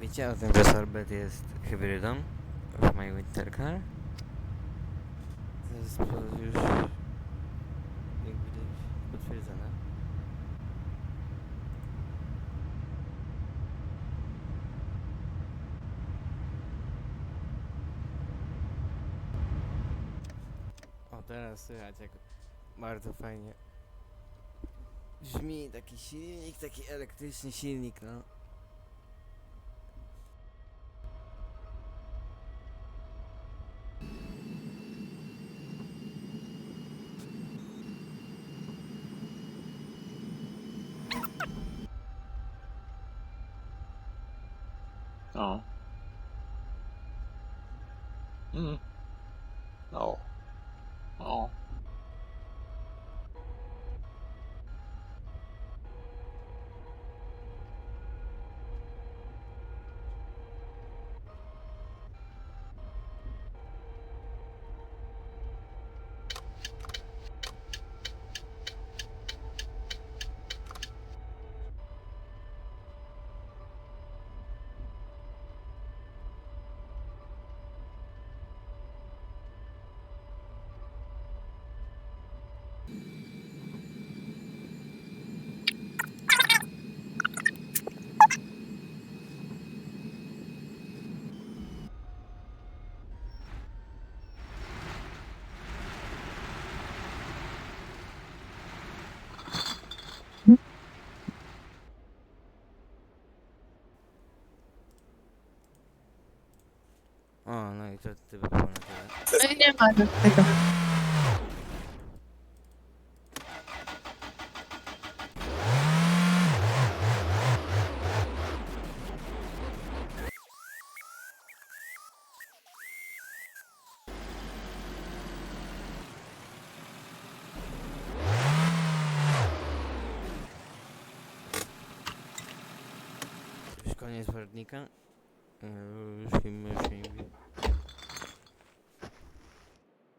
Wiecie o tym, że sorbet jest hybrydą w My Winter Car? To jest już jak widać potwierdzone. O, teraz słychać jak bardzo fajnie brzmi taki silnik, taki elektryczny silnik, no. Oh. Mm. Oh. O, no i to ty by było na tyle. No i nie ma tego. Już koniec poradnika. Yy,